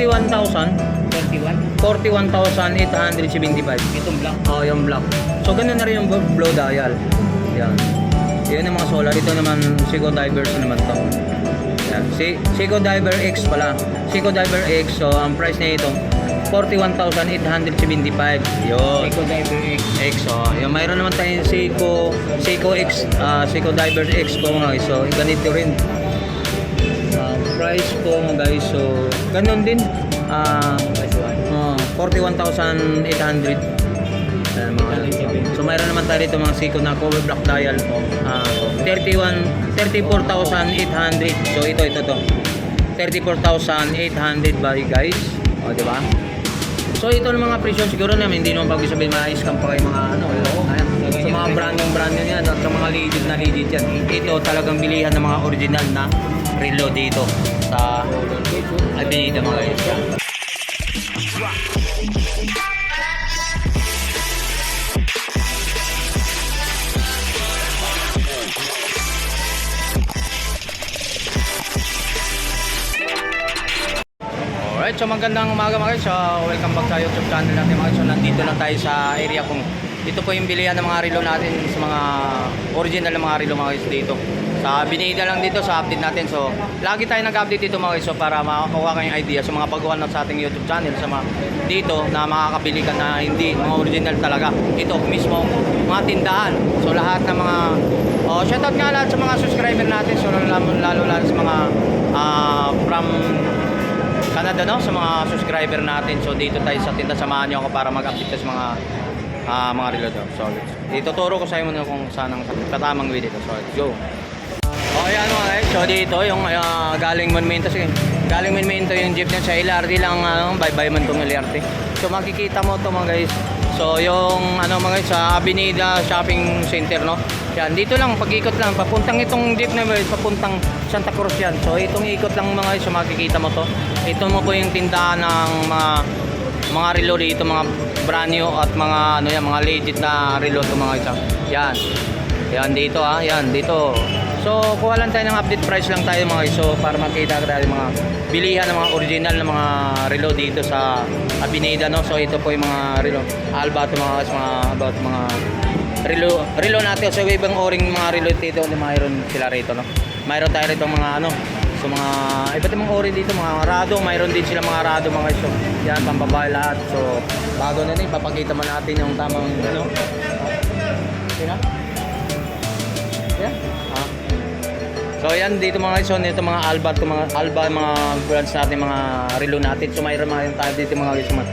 41,000. 41. 41,875. Itong black. Oh, yung black. So, ganun na rin yung blow dial. Yan. Yan yung mga solar. Ito naman, Seiko Divers naman to. Yan. Si Seiko Diver X pala. Seiko Diver X, so ang price niya ito, 41,875. Yun. Eco Diver X. X, oh. Yung mayroon naman tayong Seiko, Seiko X, ah, Seiko Diver X po mga. So, ganito rin. Price mga guys. So, ganun din. Ah, one. Oh, 41,800. Ayan, mga So mayroon naman tayo dito mga Seiko na cover black dial. Ah, 31 34,800. So ito ito to. 34,800 ba guys? O di ba? So ito ng mga presyo siguro namin hindi naman bago sabihin ma-scam pa kayo mga ano. Ayan. So mga brand yung brand yan at sa mga legit na legit yan. Ito talagang bilihan ng mga original na relo dito sa Avenida mga guys. Alright, so magandang umaga mga guys. So, welcome back sa YouTube channel natin mga guys. So, nandito lang tayo sa area kung ito po yung bilihan ng mga relo natin sa mga original na mga relo mga guys dito. Sa binida lang dito sa update natin. So, lagi tayo nag-update dito mga guys. So, para makakuha kayong idea sa mga baguhan na sa ating YouTube channel sa mga dito na makakabili ka na hindi mga original talaga. Ito mismo mga tindahan. So, lahat ng mga Oh, shoutout nga lahat sa mga subscriber natin. So, lalo, lalo, lalo sa mga ah, from Canada no sa mga subscriber natin. So dito tayo sa tinda samahan niyo ako para mag-update sa mga ah, mga relo daw. So ituturo ko sa inyo muna kung saan ang katamang way dito. So let's go. Oh, ayan mga guys. So dito yung ah, galing Monumento sige. Galing Monumento yung jeep niya sa LRT lang ano, bye-bye man tong LRT. So makikita mo to mga guys. So yung ano mga guys sa Avenida Shopping Center no. Yan dito lang pag-ikot lang papuntang itong jeep na guys, papuntang Santa Cruz yan. So itong ikot lang mga guys, so makikita mo to. Ito mo po yung tindahan ng mga mga relo dito, mga brand new at mga ano yan, mga legit na relo to mga ah. Yan. Yan dito ah, yan dito. So kuha lang tayo ng update price lang tayo mga guys. So para makita tayo mga bilihan ng mga original na mga relo dito sa Avenida no. So ito po yung mga relo. Alba to mga mga about mga relo relo natin so ibang oring mga relo dito na mayroon sila rito no. Mayroon tayo rito mga ano So mga iba't ibang ori dito mga rado, mayroon din sila mga rado mga. So yan pambabae lahat. So bago na din papakita mo natin yung tamang ano. Sino? Yeah. Ah. So yan dito mga guys, so dito mga Alba, to mga Alba mga brands natin, mga relo natin. So mayroon mga tayo dito mga guys, mga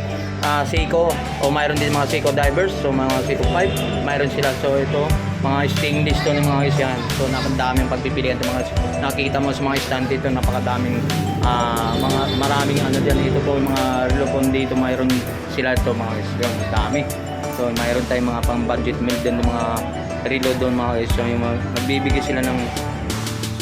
ah, Seiko o mayroon din mga Seiko divers, so mga Seiko 5, mayroon sila. So ito mga stainless to ng mga guys yan. So napakadaming pagpipilian mga. Nakikita mo sa mga stand dito, napakadaming ah, mga maraming ano diyan dito po mga relo po dito mayroon sila ito mga guys. Yun, dami. So mayroon tayong mga pang budget meal din ng mga relo doon mga guys. So yung mga, nagbibigay sila ng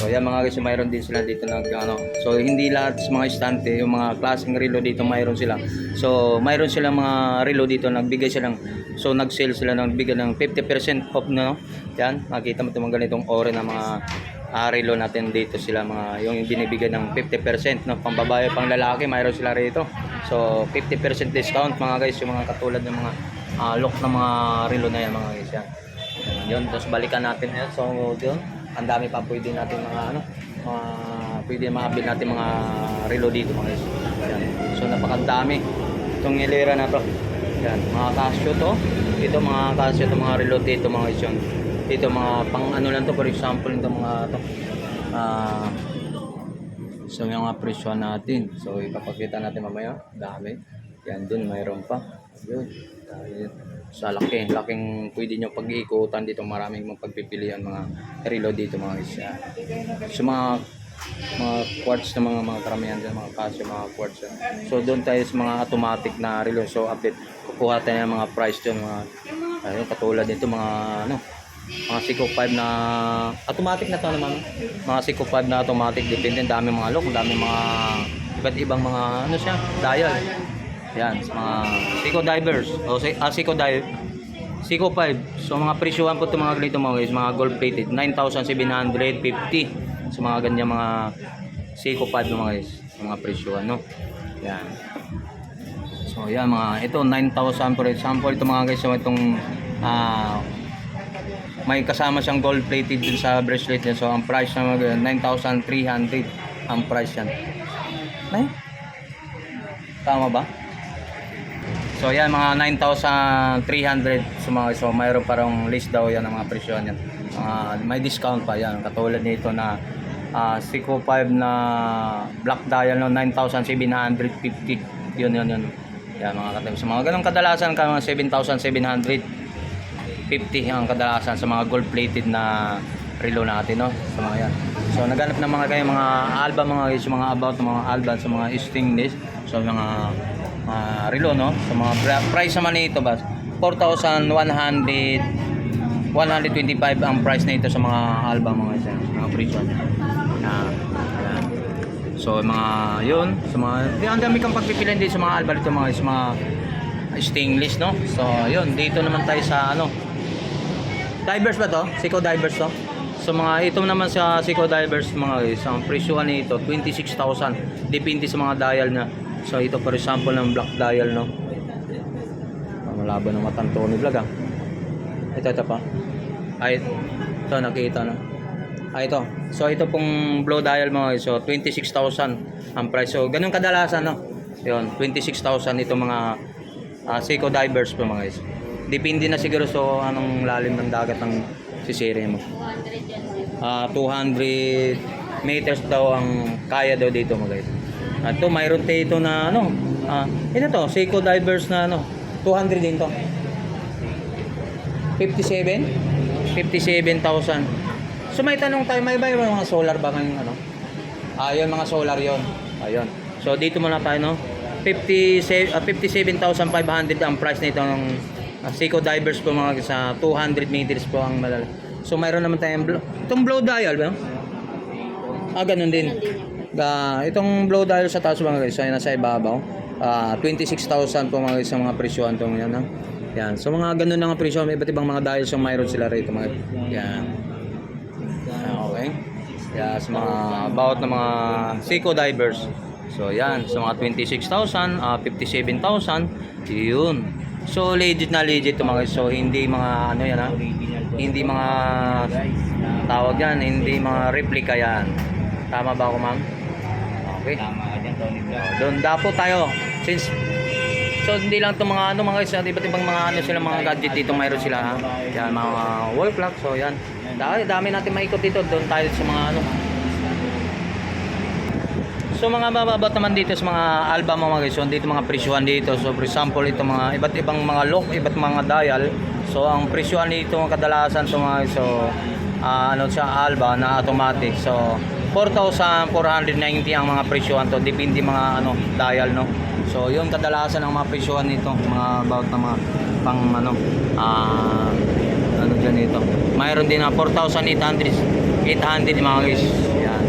So yan mga guys, mayroon din sila dito nag ano. So hindi lahat sa mga estante, yung mga klaseng relo dito mayroon sila. So mayroon silang mga relo dito nagbigay sila ng so nag-sale sila ng bigay ng 50% off no. Yan, makita mo itong mga ganitong ore na mga ah, relo natin dito sila mga yung binibigay ng 50% no. Pang babae, pang lalaki, mayroon sila rito. So 50% discount mga guys, yung mga katulad ng mga ah, look ng mga relo na yan mga guys yan. Yun, tapos balikan natin yan. So, yun, ang dami pa pwede natin mga ano, mga pwede makabil natin mga relo dito mga guys. Yan. So, napakadami. Itong hilera na to. Yan, mga Casio to. Dito mga Casio to, mga relo dito mga guys yun. Dito mga pang ano lang to, for example, ito mga to. Ah, So yung mga presyo natin. So ipapakita natin mamaya. Dami. Yan dun mayroon pa. Yun. Dahil sa laki. Laking pwede nyo pag-iikutan dito. Maraming mga pagpipilian mga relo dito mga isya. So mga mga quartz na mga mga karamihan dyan, mga Casio, mga quartz. yan. So doon tayo sa mga automatic na relo. So update. Kukuha tayo ng mga price dyan. Mga, ayun, katulad nito mga ano, mga Seiko 5 na automatic na to naman mga Seiko 5 na automatic depende dami mga lock dami mga iba't ibang mga ano siya dial yan sa mga Seiko divers o si- ah, Seiko dive Seiko 5 so mga presyohan po itong mga ganito mga guys mga gold plated 9,750 so mga ganyan mga Seiko 5 mga guys mga presyo ano. Yan. So yan mga ito 9,000 for example ito mga guys so itong ah may kasama siyang gold plated dun sa bracelet niya. So ang price na mga 9,300 ang price yan. Ay? Tama ba? So yan mga 9,300 so, mga, so mayroon parang list daw yan ang mga presyo niyan. Ah, may discount pa yan katulad nito na ah Seiko 5 na black dial no 9,750. Yun yun yun. Yan mga katulad. So mga ganong kadalasan ka mga 7,750 ang kadalasan sa mga gold plated na relo natin no sa mga yan. So naghanap ng mga kayo mga album mga guys, mga about ng mga album sa mga stainless so mga uh, relo no sa mga price naman nito ba 4,100 125 ang price na ito sa mga album mga guys mga presyo niya Ah, yan. so mga yun sa mga ang dami kang pagpipilian dito sa mga album dito mga guys mga stainless no so yun dito naman tayo sa ano divers ba to? Seiko divers to? So mga ito naman sa Seiko divers mga guys, ang presyo nito 26,000 depende sa mga dial na. So ito for example ng black dial no. Malabo ng matang Tony Vlog ah. Ito ito pa. Ay ito nakita na. Ah ito. So ito pong blow dial guys. So 26,000 ang price. So ganun kadalasan no. Yun, 26,000 ito mga ah, Seiko divers po mga guys. Depende na siguro so anong lalim ng dagat ng sisiri mo. 200 yan. Ah, 200 meters daw ang kaya daw dito mga guys. At to mayroon tayo ito na ano, ah, ito to, Seiko Divers na ano, 200 din to. 57? 57,000. So may tanong tayo, may ba yung mga solar ba kayong ano? Ah, yun mga solar yon. Ayun. So dito muna tayo no. 57 ah, 57,500 ang price nito ng uh, Seiko Divers po mga sa 200 meters po ang malala. So mayroon naman tayong blow, itong blow dial ba? Ah, ganun din. Yan din Ah, itong blow dial sa taas mga guys, ay nasa ibabaw. Ah, 26,000 po mga guys sa mga presyohan tong yan. Ha? Yan. So mga ganun na nga presyo, may iba't ibang mga dials yung mayroon sila rito mga yan. Ah, Okay. Yeah, sa mga about na mga Seiko divers. So yan, sa mga 26,000, ah, 57,000, yun. So legit na legit to mga guys. So hindi mga ano yan ha. Hindi mga tawag yan, hindi mga replica yan. Tama ba ako ma'am? Okay. Tama dyan, Tony Vlog. Doon dapo tayo. Since So hindi lang itong mga ano mga guys, iba't ibang mga ano sila mga gadget dito mayroon sila ha. Yan mga wall clock. So yan. Dami, dami natin maikot dito. Doon tayo sa mga ano. So mga mababot naman dito sa mga album mga guys. So dito mga presyuhan dito. So for example ito mga iba't ibang mga lock, iba't mga dial. So ang presyuhan dito kadalasan so mga so ah, ano siya alba na automatic. So 4,490 ang mga presyuhan to. Depende mga ano dial no. So yun kadalasan ang mga presyuhan nito mga about na mga pang ano ah ano dyan ito. Mayroon din na 4,800 800 mga guys. Yan.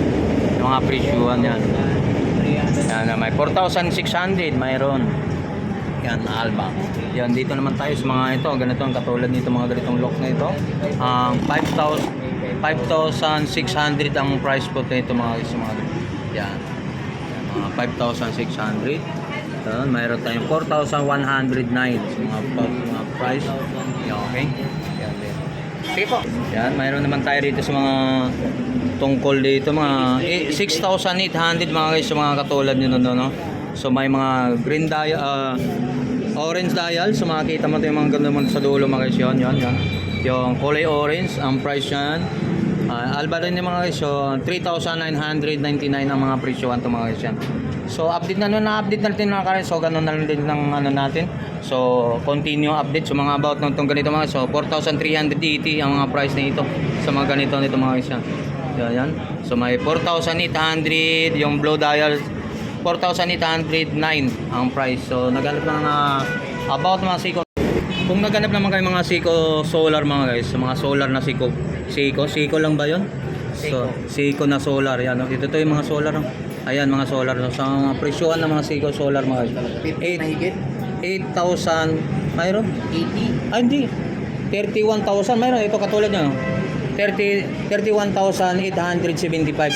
Mga presyuhan yan. Yan, may 4,600 mayroon. Yan, Alba. Yan, dito naman tayo sa mga ito. Ganito ang katulad nito, mga ganitong lock na ito. Ang 5,000 5,600 ang price po nito mga sa mga yan. mga 5,600. Yan, mayroon tayong 4,109 sa mga, mga price. Yan, okay? Yan din. Sige po. Yan, mayroon naman tayo dito sa mga tungkol dito mga eh, 6,800 mga guys mga katulad nyo no, no? So may mga green dial, ah, orange dial. So makikita mo ito yung mga ganda mo sa dulo mga guys. Yun, yun, yun. Yung kulay orange, ang price yan. Ah, Alba rin yung mga guys. So 3,999 ang mga presyohan ito mga guys yan. So update na nun, na-update natin mga kares. So ganun na lang din ng ano natin. So continue update. So mga about ng itong ganito mga. So 4,380 ang mga price na ito. Sa mga ganito nito mga guys yan. Yan, yan. So may 4,800 yung blow dial 4,809 ang price. So naghanap ng mga about mga Seiko. Kung naghanap naman kayo mga Seiko solar mga guys, mga solar na Seiko. Seiko, Seiko lang ba 'yon? So, Seiko na solar yan. no? Ito to yung mga solar. No? Ayan mga solar. No? Sa mga presyohan ng mga Seiko solar mga guys. 50 mahigit? 8,000 mayroon? 80. Ay hindi. 31,000 mayroon. Ito katulad niya. no? 30 31,875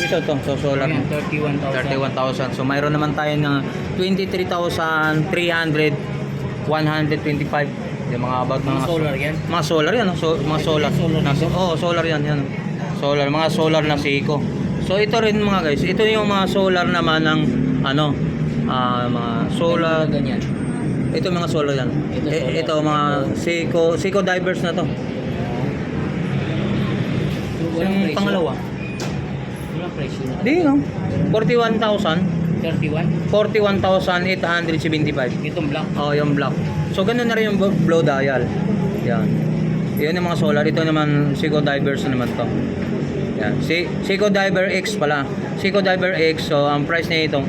ito to so solar Ayan, 31,000. 31,000 so mayroon naman tayo ng 23,300 125 yung mga about Mga solar yan. mga solar yan so, mga solar Solar oh solar yan yan solar mga solar na Seiko so ito rin mga guys ito yung mga solar naman ng ano ah, mga solar Ganyan. ito mga solar yan Ito solar. ito mga Seiko Seiko divers na to yung pangalawa Walang presyo na. di no 41,000 31. 41,875 Itong black. Oh, yung black. So, ganun na rin yung blow dial. Yan. Yan yung mga solar. Ito naman, Seiko Divers na naman to. Yan. Si Seiko Diver X pala. Seiko Diver X, so ang price niya ito,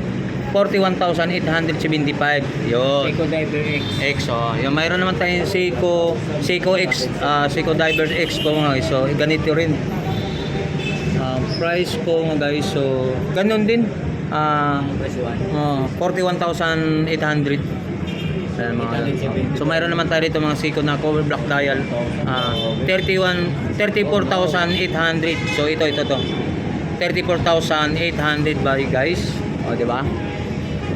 41,875. Yun. Eco Diver X. X, oh. Yung mayroon naman tayong Seiko, Seiko X, ah, Seiko Divers X po mga guys. So, ganito rin. Ah, price po mga guys. So, ganun din. Ah, presyoan. Oh, 41,800. Ayan, mga, 870. so mayroon naman tayo dito mga Seiko na cover black dial. Ah, 31 34,800. So ito ito to. 34,800 ba guys? O di ba?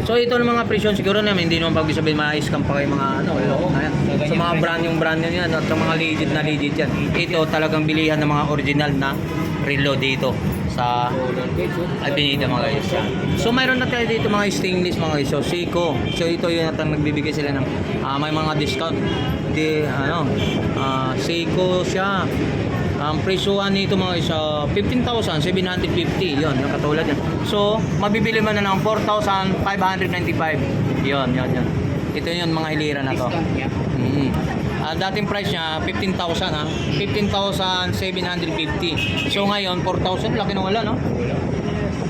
So ito ng mga presyon siguro namin hindi naman pag sabihin ma-scam pa kayo mga ano. ayan. Sa mga brand yung brand yun yan at mga legit na legit yan. Ito talagang bilihan ng mga original na relo dito sa. Avenida mga guys. So mayroon na tayo dito mga stainless mga guys. So Seiko. So ito yung natang nagbibigay sila ng ah, may mga discount. Di ano, ah, Seiko siya. Ang presyohan nito mga guys, ah, 15,750. Yun, yung katulad yan. So, mabibili mo na ng 4,595. Yun, yun, yun. Ito yun mga hilira na to. Discount niya. Ah, dating price niya 15,000 ha. 15,750. So ngayon 4,000 laki na wala no?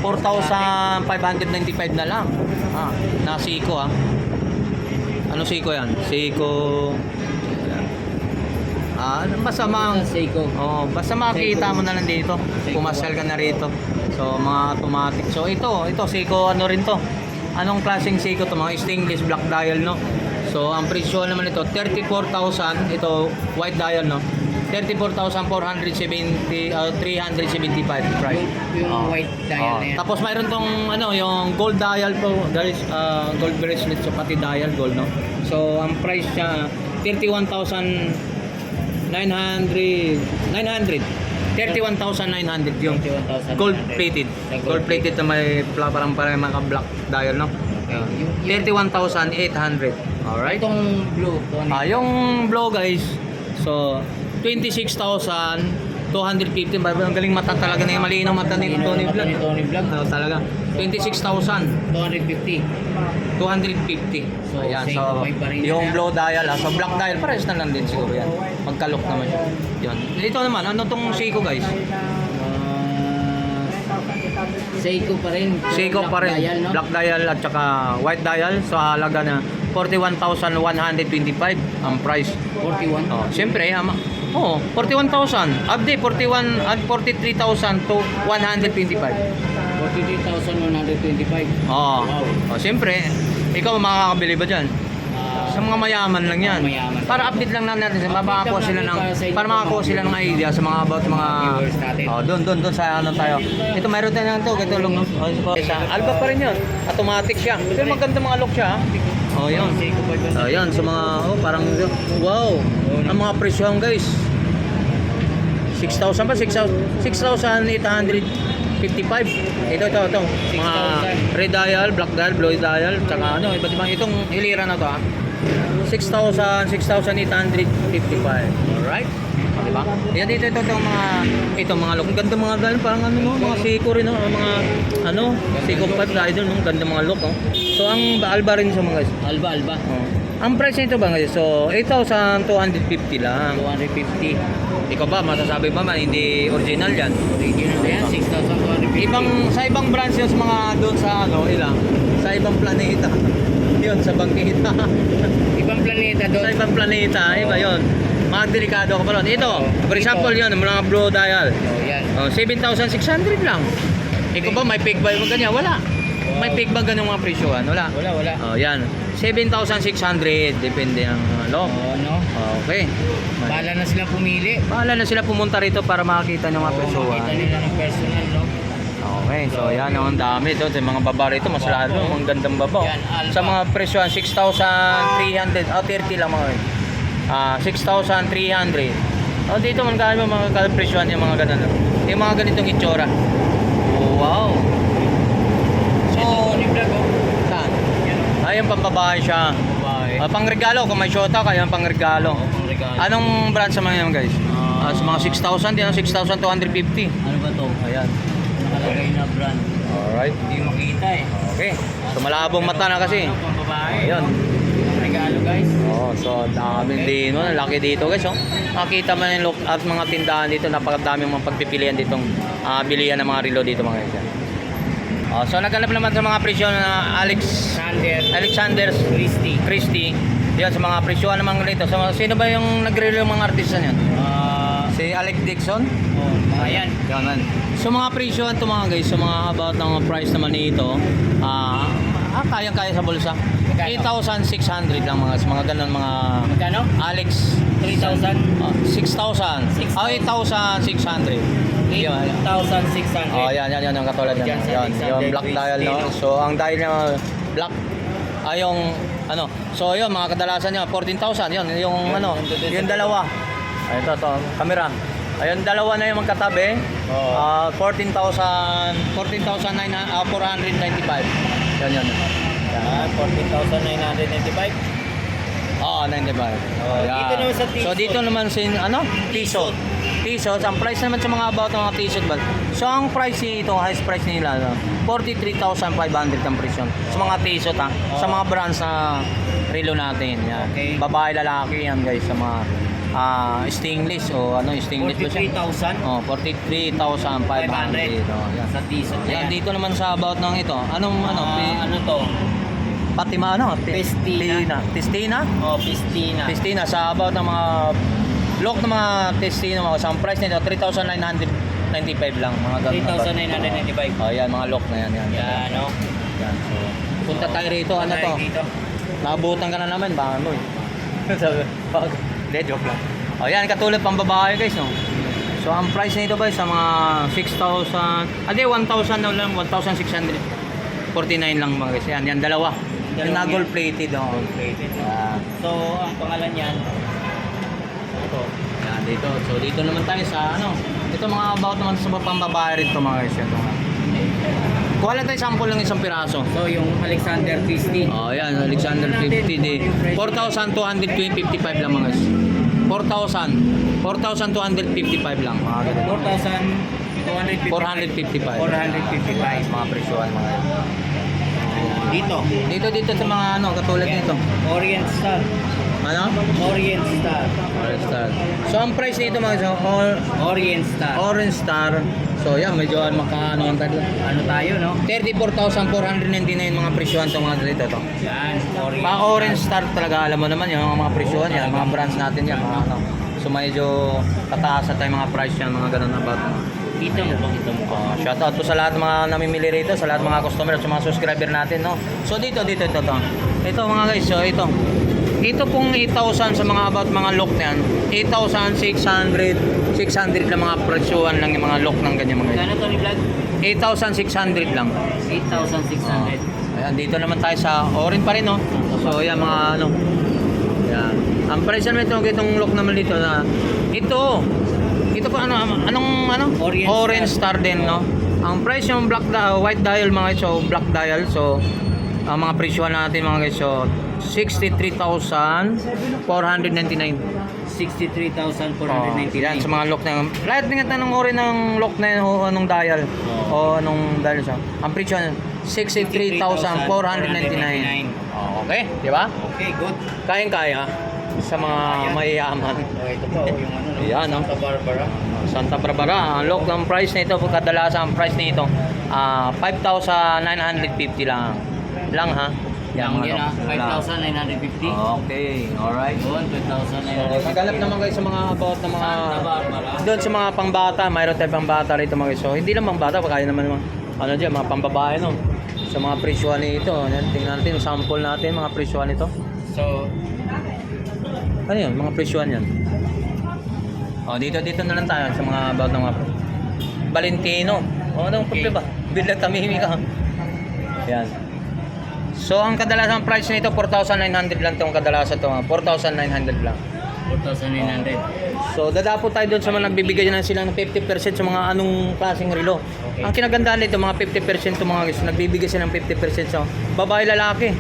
4,595 na lang. Ah, na Seiko ah. Ano Seiko yan? Seiko Ah, basta Sa Seiko. Oh, basta makikita mo na lang dito. Pumasal ka na rito. So, mga automatic. So, ito, ito Seiko ano rin to. Anong klaseng Seiko to? Mga stainless black dial, no? So, ang presyo naman ito, 34,000. Ito, white dial, no? 34,470, uh, 375 price. Yung Oh. white dial Oh, na yan. Tapos mayroon tong ano, yung gold dial po, guys, uh, gold bracelet so pati dial gold, no. So ang price niya 31,900 900 31,900 yung 21,900. gold plated. Gold plated na may parang parang mga black dial, no. Okay. Yung, yung, 31,800. Alright. Itong blue. Ito, ano? Ah, yung blow guys, so 26,250. Ba- Ang galing mata talaga na yung malinaw mata ni Tony Vlog. Ni Tony Vlog. Ano talaga? 26,000. 250. 250. So, Ayan, same so five pa rin yung yan. blow dial, ah, so black dial, pares na lang din siguro yan. Magkalok naman siya. Yun. Ito naman, ano tong Seiko guys? Ah, Seiko pa rin. Seiko Black pa rin. dial, no? Black dial at saka white dial. So halaga na 41,125 ang price. 41. Oh, siyempre, ama. Oh, 41,000. Abdi 41 at 43,000 to 125. 43,125. Oh. Wow. Oh, siyempre, ikaw makakabili ba diyan? Ah, Sa mga mayaman lang yan. Mayaman. Para update lang natin. Mabakakuha lang sila ng para sa makakuha sila ng idea sa mga about mga. Oh, doon doon doon sa ano tayo. Ito mayroon tayo ng to, ito long oh, sa Alba pa rin 'yon. Automatic siya. Pero maganda mga look siya. ah. Oh, 'yun. Oh, 'yan sa mga oh, parang wow. Ang mga presyohan guys. 6,000 ba? 6,000 6,855. Ito, ito, ito. Mga 6,000. red dial, black dial, blue dial, tsaka ano, iba't ibang itong hilira na to ah. 6,000, 6,855. Alright? O, diba? Yan dito, ito, itong mga, itong mga look. Ganda mga ganun, parang ano, no, mga Seiko rin, no? mga, ano, Seiko 5 rider, no? Ganda mga look, oh. So, ang Alba rin sa mga guys. Alba, Alba. Oh. Ang price nito ba guys? So, 8,250 lang. 250. Ikaw ba, masasabi ba man, hindi original yan? Original na yan, 6,250. Ibang, sa ibang branch yun sa mga doon sa ano, ilang, sa ibang planeta. yun, sa bangkita. Ibang planeta doon. sa ibang planeta, iba yun. Mga delikado ka pa ron. Ito, for example yun, mga blue dial. Oh, yan. Oh, 7,600 lang. Ikaw ba, may pig ba yung ganyan? Wala. May peak ba ganung mga presyohan? Wala. Wala, wala. Oh, yan. 7,600 depende ang ano. Oo, no? Okay. Bahala na silang pumili. Bahala na sila pumunta rito para makakita ng mga Oo, presyohan. makita nila ng personal, no? Okay, so yan oh, ang dami ito. Sa mga baba rito, mas lalo. Ang gandang baba. oh. Yan, Alpha. Sa mga presyohan, 6,300. Oh, 30 lang mga yun. Ah, 6,300. Oh, dito man kaya mga presyohan yung mga ganun. Yung mga ganitong itsura. Oh, wow. So, ito, ni vlog, oh. Saan? Oh. Ayun, pambabae siya. Babae. Ah, pangregalo, kung may shota, kaya pang regalo. Oo, pang regalo. Anong brand sa mga yan, guys? Ah. Ah, sa mga 6,000, yan, 6,250. Ano ba to? Ayan. Nakalagay na brand. Alright. Hindi makita eh. Okay. So, malabong mata na kasi. Ano, pang babae. Ayun. Pang regalo, guys. Oh, so dami din, no? Laki dito, guys, oh. Makita mo yung look at mga tindahan dito, napakadaming mga pagpipilian ditong ah, bilihan ng mga relo dito, mga guys. Oh, so naghanap naman sa mga presyo na Alex Sander. Alexander Christie. Christie. Yan sa mga presyo naman rito. So, sino ba yung nagre-relo yung mga artista niyan? Ah, Si Alex Dixon? oh, mga yan. Yan. So mga presyo to mga guys, so mga about ng price naman nito, ah, ah kaya-kaya sa bulsa. Magkano? 8,600 lang mga mga ganun mga Magkano? Alex 3,000? ah, 6,000. Oh, 8,600. Yan. 8,600. Oh, yan, yan, yan, yung katulad yan. Yan, yung black dial, no? So, ang dial niya, black, ay yung, ano, so yun, mga kadalasan niya, 14,000, yun, yung, ano, yung dalawa. Ay, ito, ito, camera. Ayun, dalawa na yung magkatabi. Oo. Ah, 14,000, 14,495. Yan, yan. Ah, 14,995. Oo, 95. Oh, Ayan. dito naman sa So t-shirt. dito naman sin ano? T-shirt. T-shirt, ang price naman sa mga about ng mga t-shirt ba? So ang price nito, highest price nila, no? 43,500 ang presyo. Sa mga t-shirt ha. Sa mga brands na relo natin. Yan. Okay. Babae, lalaki yan guys sa mga ah stainless o ano, stainless ba siya? 43,000. Oh, 43,500. 500. Oh, yan. Sa t-shirt na Yan, yan. dito naman sa about ng ito. Anong ano? Ah, pi- ano to? Patima ano? Pi- Pistina. Pistina. Pistina? Oh, Pistina. Testina sa about ng mga lock ng mga Testina mga sa price nito 3,995 lang mga ganun. 3,995. Oh, yan mga lock na yan yan. Yan, no? Yan. So, punta tayo rito ano to? Dito. Naabutan ka na naman baka mo. eh. Sabi, wag. Hindi, joke lang. Oh, yan katulad pang babae guys, no. So, ang price nito ba sa mga 6,000, ah, di 1,000 na lang, 1,649 lang mga guys. Yan, yan dalawa. Yung na gold plated, oh. Gold-plated. Yan. So, ang pangalan yan, ito. Yan, dito. So, dito naman tayo sa ano. Ito mga about naman sa pambabae rin ito mga guys. Ito. Kuha lang tayo sample ng isang piraso. So, yung Alexander Christie. Oh, yan. Alexander 50 di. 4,255 lang mga guys. 4,000. 4,255 lang mga ganun. 4,255. 455. 455. Mga presyohan mga guys. Dito. Dito dito sa mga ano katulad nito. Orient Star. Ano? Orient Star. Orange Star. So ang price nito mga guys, all Orient Star. Orange Star. So yan, medyo makaano ang tagla. ano tayo, no? 34,499 mga presyohan itong mga dito to. Yan. Orient. Mga orange star talaga, alam mo naman yung mga presyohan yan, mga brands natin yan, mga ano. So medyo tataas na tayo mga price yan, mga ganun na ba't. Kita mo ba? Kita mo ba? Uh, shout out po sa lahat mga namimili rito, sa lahat mga customer at sa mga subscriber natin, no. So dito, dito, ito, ito. Ito mga guys, so ito. Ito pong 8,000 sa mga about mga lock na yan. 8,600, 600 lang mga presyohan lang yung mga lock ng ganyan mga guys. Kano to ni Vlog? 8,600 lang. 8,600. Ayan, dito naman tayo sa orange pa rin, no? So, ayan, mga ano. Ayan. Ang price naman ito, itong lock naman dito na, ito, ito pa, ano, anong, ano? Orient star. din, no? Ang price yung black, di- uh, white dial, mga so, black dial, so, ang mga presyo natin, mga guys, so, 63,499. 63,499. Yan, sa mga lock na yun. Lahat nga tanong ko rin ng lock na yun, o anong dial. Oo. O anong dial siya. Ang presyo nun, 63,499. Oh, okay, di ba? Okay, good. Kayang-kaya sa mga mayayaman. So, ito po, yung ano, no? Ayan, no? Santa Barbara. Santa Barbara, ang lock ng price nito, kadalasan ang price nito, ah 5,950 lang. Lang ha? Yang mga yan ah, lock. Lang. 5,950. Okay, alright. Yun, So, 5,950. maghanap naman kayo sa mga about ng mga Santa Barbara. doon sa mga pangbata, mayroon tayong pangbata rito mga guys. So, hindi lang pangbata, kaya naman mga ano diyan, mga pambabae no. sa mga presyuhan nito. Yan, tingnan natin, sample natin mga presyuhan nito. So, Ano yun? Mga presyuhan yan. Oh, dito dito na lang tayo sa mga about ng mga Valentino. Oh, anong Okay. problema? Bila tamimi ka. Yan. So, ang kadalasan price nito 4,900 lang itong kadalasan ito. 4,900 lang. 4,900. So, dadapo tayo doon sa mga nagbibigay na sila ng 50% sa mga anong klaseng relo. Okay. Ang kinagandaan nito, mga 50% to mga guys, nagbibigay sila ng 50% sa babae lalaki.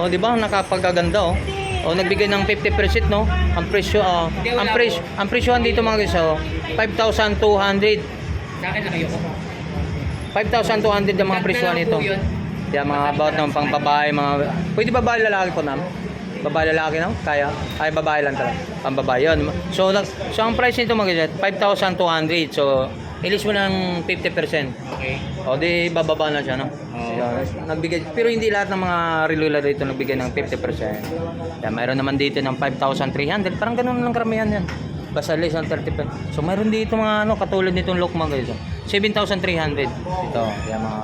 O, di ba? Nakapagaganda, oh. O, nagbigay ng 50%, no? Ang presyo, ah, wala ang presyo, ang presyohan dito mga guys, oh, 5,200. Sa akin lang ayoko. 5,200 ang mga presyohan na nito. Kaya mga about ng pang babae, mga... Pwede babae lalaki po namin? Babae lalaki no? Kaya? Ay, babae lang talaga. Pang babae yun. So, so ang price nito mga guys, 5,200. So, ilis mo ng 50%. Okay. O di bababa na siya, no? Yan. nagbigay, pero hindi lahat ng mga relula dito nagbigay ng 50%. Yan, mayroon naman dito ng 5,300. Parang ganun lang karamihan yan. Basta less ng 30%. So mayroon dito mga ano, katulad nitong look mga guys. oh. 7,300. Ito, yan mga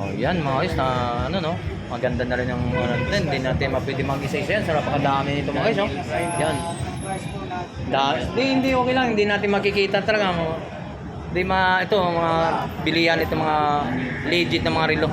Oh, yan mga guys na ano no. Maganda na rin yung ano natin. Hindi natin mapwede mag-isa-isa yan. Sa napakadami nito mga guys. Oh. Yan. Da, di, hindi okay lang. Hindi natin makikita talaga. Mga, di ma, ito, mga bilihan ito, mga legit na mga relo.